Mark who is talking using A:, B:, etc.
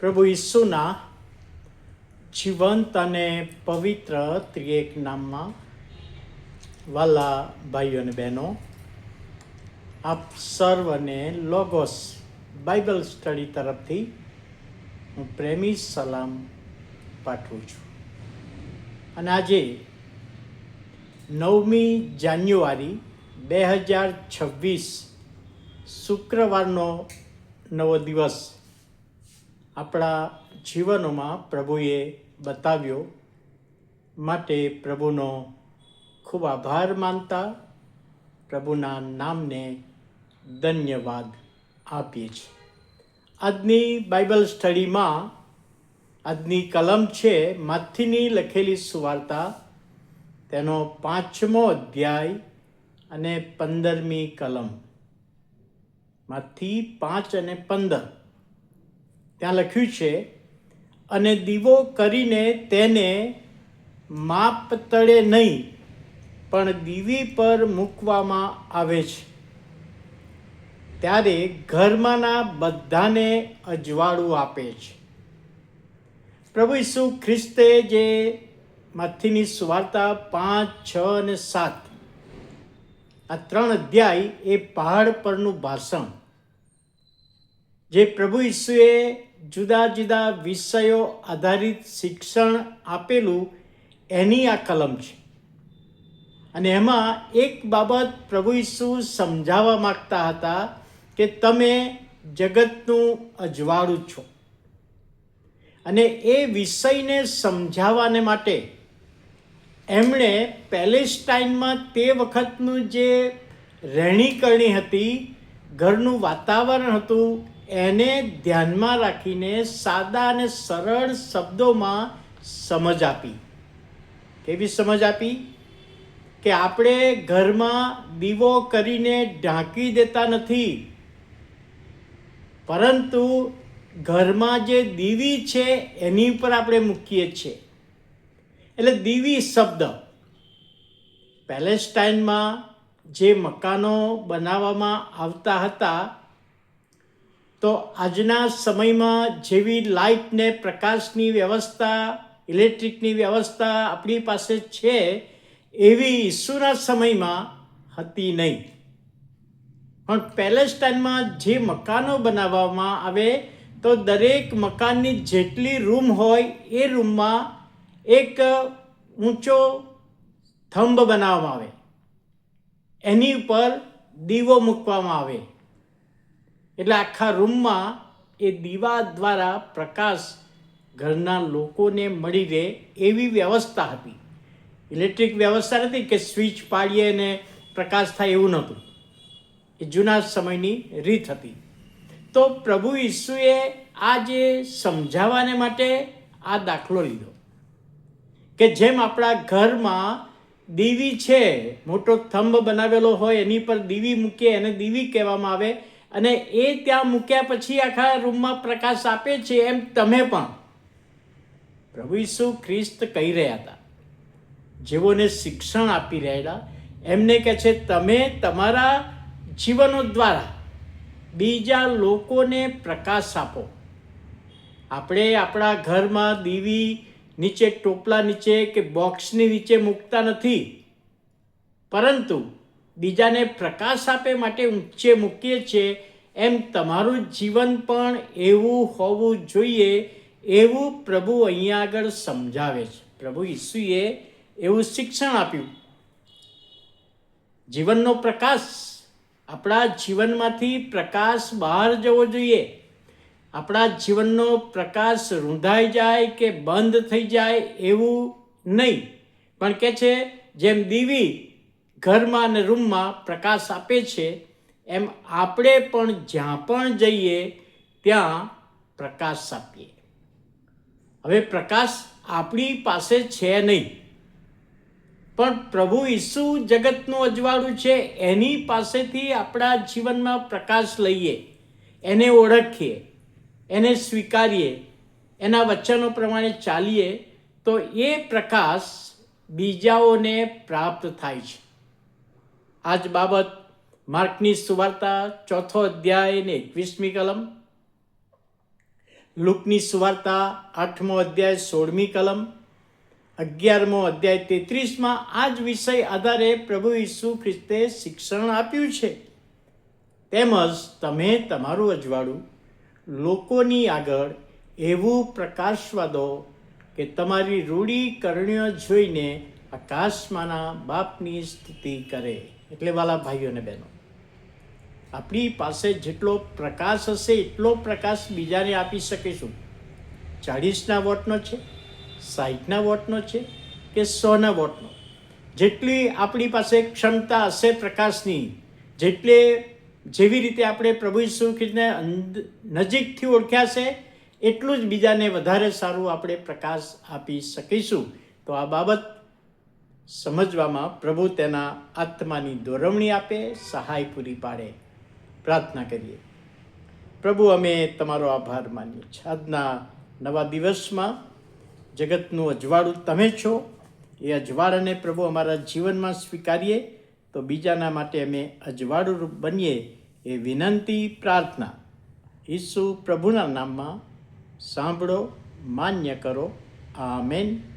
A: પ્રભુ ઈસુના જીવંત અને પવિત્ર ત્રિએક નામમાં. વાલા ભાઈઓ અને બહેનો, આપ સર્વને લોગોસ બાઇબલ સ્ટડી તરફથી હું પ્રેમી સલામ પાઠવું છું. અને આજે નવમી જાન્યુઆરી બે હજાર છવ્વીસ શુક્રવારનો નવો દિવસ આપણા જીવનોમાં પ્રભુએ બતાવ્યો માટે પ્રભુનો ખૂબ આભાર માનતા પ્રભુના નામને ધન્યવાદ આપીએ છીએ. આજની બાઇબલ સ્ટડીમાં આજની કલમ છે માથીની લખેલી સુવાર્તા. તેનો પાંચમો અધ્યાય અને પંદરમી કલમ. માંથી પાંચ અને પંદર. ત્યાં લખ્યું છે, અને દીવો કરીને તેને માપ તળે નહીં, પણ દીવી પર મૂકવામાં આવે છે. ત્યારે ઘરમાંના બધાને અજવાળું આપે છે. પ્રભુ ઈસુ ખ્રિસ્તે જે મથીની સુવાર્તા પાંચ, છ અને સાત, આ ત્રણ અધ્યાય એ પહાડ પરનું ભાષણ જે પ્રભુ ઈસુએ જુદા જુદા વિષયો આધારિત શિક્ષણ આપેલું એની આ કલમ છે. અને એમાં એક બાબત પ્રભુ ઈસુ સમજાવવા માગતા હતા કે તમે જગતનું અજવાળું છો. અને એ વિષયને સમજાવવાને માટે એમણે પેલેસ્ટાઇનમાં તે વખતનું જે રહેણીકરણી હતી, ઘરનું વાતાવરણ હતું એને ધ્યાનમાં રાખીને સાદા અને સરળ શબ્દોમાં સમજ આપી. કેવી સમજ આપી? કે આપણે ઘરમાં દીવો કરીને ઢાંકી દેતા નથી. પરંતુ ઘરમાં જે દીવી છે એની ઉપર આપણે મૂકીએ છીએ. એટલે દીવી શબ્દ. પેલેસ્ટાઇનમાં જે મકાનો બનાવવામાં આવતા હતા તો આજના સમયમાં જેવી લાઇટને પ્રકાશની વ્યવસ્થા, ઇલેક્ટ્રિકની વ્યવસ્થા આપણી પાસે છે, એવી ઈસુના સમયમાં હતી નહીં. પણ પેલેસ્ટાઈનમાં જે મકાનો બનાવવામાં આવે, તો દરેક મકાનની જેટલી રૂમ હોય, એ રૂમમાં એક ઊંચો થંભ બનાવવામાં આવે. એની ઉપર દીવો મૂકવામાં આવે. એટલે આખા રૂમમાં એ દીવા દ્વારા પ્રકાશ ઘરના લોકોને મળી રહે એવી વ્યવસ્થા હતી. ઇલેક્ટ્રિક વ્યવસ્થા નથી કે સ્વિચ પાડીએ અને પ્રકાશ થાય એવું નહોતું. એ જૂના સમયની રીત હતી. તો પ્રભુ ઈસુએ આ જે સમજાવવાને માટે આ દાખલો લીધો. કે જેમ આપણા ઘરમાં દીવી છે, મોટો થંભ બનાવેલો હોય એની પર દીવી મૂકીએ, એને દીવી કહેવામાં આવે અને એ ત્યાં મૂક્યા પછી આખા રૂમમાં પ્રકાશ આપે છે એમ તમે પણ. પ્રભુ ઈસુ ખ્રિસ્ત કહી રહ્યા હતા. જેઓને શિક્ષણ આપી રહેલા, એમને કહે છે, તમે તમારા જીવનો દ્વારા બીજા લોકોને પ્રકાશ આપો. આપણે આપણા ઘરમાં દીવી નીચે, ટોપલા નીચે કે બોક્સની નીચે મૂકતા નથી. પરંતુ બીજાને પ્રકાશ આપે માટે ઊંચે મૂકીએ છીએ, એમ તમારું જીવન પણ એવું હોવું જોઈએ એવું પ્રભુ અહીંયા આગળ સમજાવે છે. પ્રભુ ઈસુએ એવું શિક્ષણ આપ્યું. જીવનનો પ્રકાશ, આપણા જીવનમાંથી પ્રકાશ બહાર જવો જોઈએ. આપણા જીવનનો પ્રકાશ રૂંધાઈ જાય કે બંધ થઈ જાય એવું નહીં. પણ કે છે, જેમ દીવી ઘરમાં અને રૂમમાં પ્રકાશ આપે છે, એમ આપણે પણ જ્યાં પણ જઈએ, ત્યાં પ્રકાશ આપીએ. હવે પ્રકાશ આપણી પાસે છે નહીં. પણ પ્રભુ ઈસુ જગતનું અજવાળું છે, એની પાસેથી આપણા જીવનમાં પ્રકાશ લઈએ, એને ઓળખીએ, એને સ્વીકારીએ, એના વચનો પ્રમાણે ચાલીએ, તો એ પ્રકાશ બીજાઓને પ્રાપ્ત થાય છે. આ જ બાબત માર્કની સુવાર્તા ચોથો અધ્યાય ને એકવીસમી કલમ, લુકની સુવાર્તા આઠમો અધ્યાય સોળમી કલમ, અગિયારમો અધ્યાય તેત્રીસમાં આ જ વિષય આધારે પ્રભુ ઈસુ ખ્રિસ્તે શિક્ષણ આપ્યું છે. તેમજ તમે તમારું અજવાળું લોકોની આગળ એવું પ્રકાશવા દો કે તમારી રૂડી કરણીઓ જોઈને આકાશમાંના બાપની સ્તુતિ કરે. એટલે વાલા ભાઈઓ અને બહેનો, આપણી પાસે જેટલો પ્રકાશ હશે, એટલો પ્રકાશ બીજાને આપી શકીશું. ચાળીસના વોટનો છે સાઠના વોટનો છે કે સોના વોટનો? જેટલી આપણી પાસે ક્ષમતા હશે પ્રકાશની, જેટલે જેવી રીતે આપણે પ્રભુ ઈસુ નજીકથી ઓળખ્યા છે, એટલું જ બીજાને વધારે સારું આપણે પ્રકાશ આપી શકીશું. તો આ બાબત સમજવામાં પ્રભુ તેના આત્માની દોરવણી આપે, સહાય પૂરી પાડે. પ્રાર્થના કરીએ. પ્રભુ, અમે તમારો આભાર માનીએ છીએ. આજના નવા દિવસમાં જગતનું અજવાળું તમે છો. એ અજવાળાને પ્રભુ અમારા જીવનમાં સ્વીકારીએ તો બીજાના માટે અમે અજવાળું રૂપ બનીએ એ વિનંતી, પ્રાર્થના. ઈસુ પ્રભુના નામમાં સાંભળો, માન્ય કરો. આમેન.